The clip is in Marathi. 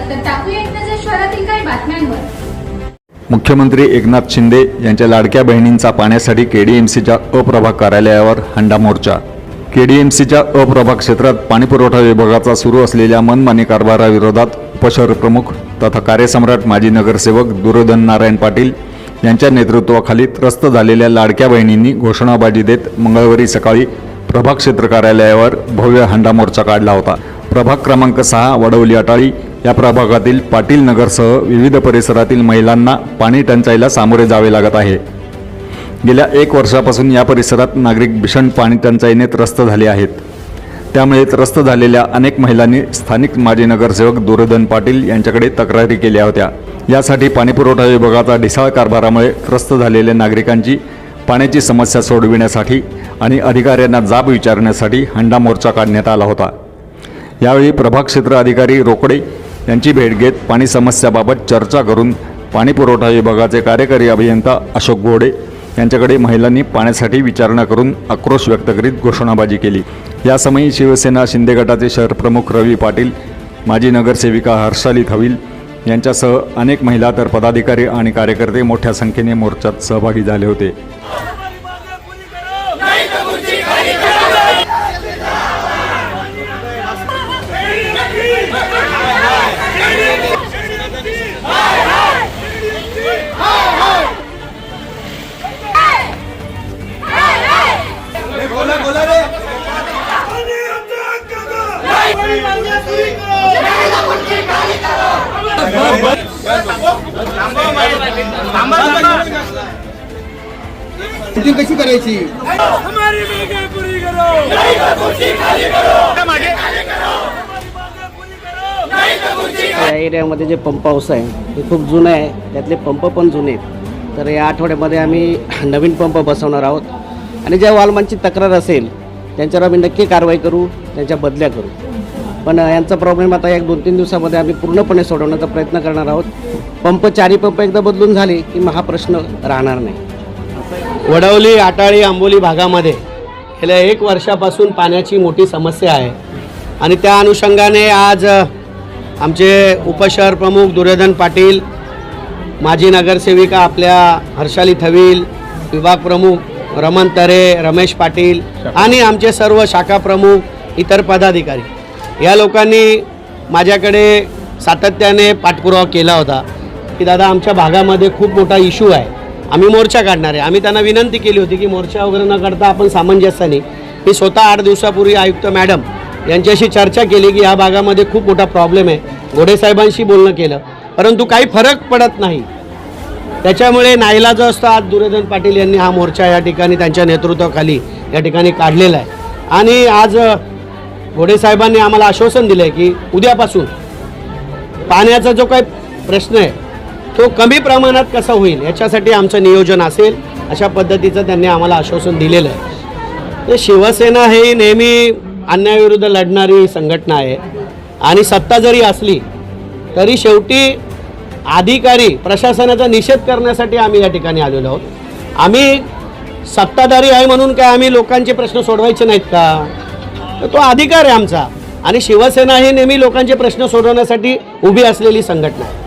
तर टाकूया एक नजर शहरातील काही बातम्यांवर. मुख्यमंत्री एकनाथ शिंदे यांच्या लाडक्या बहिणींचा पाण्यासाठी केडीएमसीच्या अप्रभाग कार्यालयावर हंडा मोर्चा. केडीएमसीच्या अप्रभाग क्षेत्रात पाणीपुरवठा विभागाचा सुरू असलेल्या मनमानी कारभाराविरोधात उपशहर प्रमुख तथा कार्यसम्राट माजी नगरसेवक दुर्योधन नारायण पाटील यांच्या नेतृत्वाखाली त्रस्त झालेल्या लाडक्या बहिणींनी घोषणाबाजी देत मंगळवारी सकाळी प्रभाग क्षेत्र कार्यालयावर भव्य हंडा मोर्चा काढला होता. प्रभाग क्रमांक सहा वडवली अटाळी या प्रभागातील पाटील नगरसह विविध परिसरातील महिलांना पाणी टंचाईला सामोरे जावे लागत आहे. गेल्या एक वर्षापासून या परिसरात नागरिक भीषण पाणी टंचाईने त्रस्त झाले आहेत. त्यामुळे त्रस्त झालेल्या अनेक महिलांनी स्थानिक माजी नगरसेवक दुर्धन पाटील यांच्याकडे तक्रारी केल्या होत्या. यासाठी पाणीपुरवठा विभागाचा ढिसाळ कारभारामुळे त्रस्त झालेल्या नागरिकांची पाण्याची समस्या सोडविण्यासाठी आणि अधिकाऱ्यांना जाब विचारण्यासाठी हंडा मोर्चा काढण्यात आला होता. यावेळी प्रभाग क्षेत्र अधिकारी रोकडे यांची भेट घेत पाणी समस्याबाबत चर्चा करून पाणी पुरवठा विभागाचे कार्यकारी अभियंता अशोक घोडे यांच्याकडे महिलांनी पाण्यासाठी विचारणा करून आक्रोश व्यक्त करीत घोषणाबाजी केली. यासमयी शिवसेना शिंदे गटाचे शहर प्रमुख रवी पाटील माजी नगरसेविका हर्षाली थविल यांच्यासह अनेक महिला तर पदाधिकारी आणि कार्यकर्ते मोठ्या संख्येने मोर्चात सहभागी झाले होते. शूटिंग कशी करायची? हमारी मांगे पूरी करो। नहीं तो कुर्सी खाली करो. मांगे खाली करो पूरी करो। नहीं तो कुर्सी या एरियामध्ये जे पंप हाऊस आहे ते खूप जुनं आहे. त्यातले पंप पण जुने आहेत. तर या आठवड्यामध्ये आम्ही नवीन पंप बसवणार आहोत. आणि ज्या वालमांची तक्रार असेल त्यांच्यावर आम्ही नक्की कारवाई करू त्यांच्या बदल्या करू. पण यांचा प्रॉब्लेम आता एक दोन तीन दिवसामध्ये आम्ही पूर्णपणे सोडवण्याचा प्रयत्न करणार आहोत. पंप चारी पंप एकदा बदलून झाले की मग हा प्रश्न राहणार नाही. वडवली आटाळी आंबोली भागामध्ये गेल्या एक वर्षापासून पाण्याची मोठी समस्या आहे. आणि त्या अनुषंगाने आज आमचे उपशहर प्रमुख दुर्योधन पाटील माजी नगरसेविका आपल्या हर्षाली थविल विभाग प्रमुख रमण तरे रमेश पाटील आणि आमचे सर्व शाखा प्रमुख इतर पदाधिकारी. या लोकांनी माझ्याकडे सातत्याने पाठपुरावा केला होता की दादा आमच्या भागामध्ये खूप मोठा इश्यू आहे. आम्ही मोर्चा काढणार आहे. आम्ही त्यांना विनंती केली होती की मोर्चा वगैरे न करता आपण सामंजस्याने मी स्वतः आठ दिवसापूर्वी आयुक्त मॅडम यांच्याशी चर्चा केली की या भागामध्ये खूप मोठा प्रॉब्लेम आहे. घोडेसाहेबांशी बोलणं केलं. परंतु काही फरक पडत नाही. त्याच्यामुळे नाईलाज असता आज दुर्योधन पाटील यांनी हा मोर्चा या ठिकाणी त्यांच्या नेतृत्वाखाली या ठिकाणी काढलेला आहे. आणि आज घोडे साहेबांनी आम्हाला आश्वासन दिलं आहे की उद्यापासून पाण्याचा जो काही प्रश्न आहे तो कमी प्रमाणात कसा होईल याच्यासाठी आमचं नियोजन असेल अशा पद्धतीचं त्यांनी आम्हाला आश्वासन दिलेलं आहे. तर शिवसेना ही नेहमी अन्यायाविरुद्ध लढणारी संघटना आहे. आणि सत्ता जरी असली तरी शेवटी अधिकारी प्रशासनाचा निषेध करण्यासाठी आम्ही या ठिकाणी आलेलो आहोत. आम्ही सत्ताधारी आहे म्हणून काय आम्ही लोकांचे प्रश्न सोडवायचे नाहीत का? तर तो अधिकार आहे आमचा. आणि शिवसेना ही नेहमी लोकांचे प्रश्न सोडवण्यासाठी उभी असलेली संघटना आहे.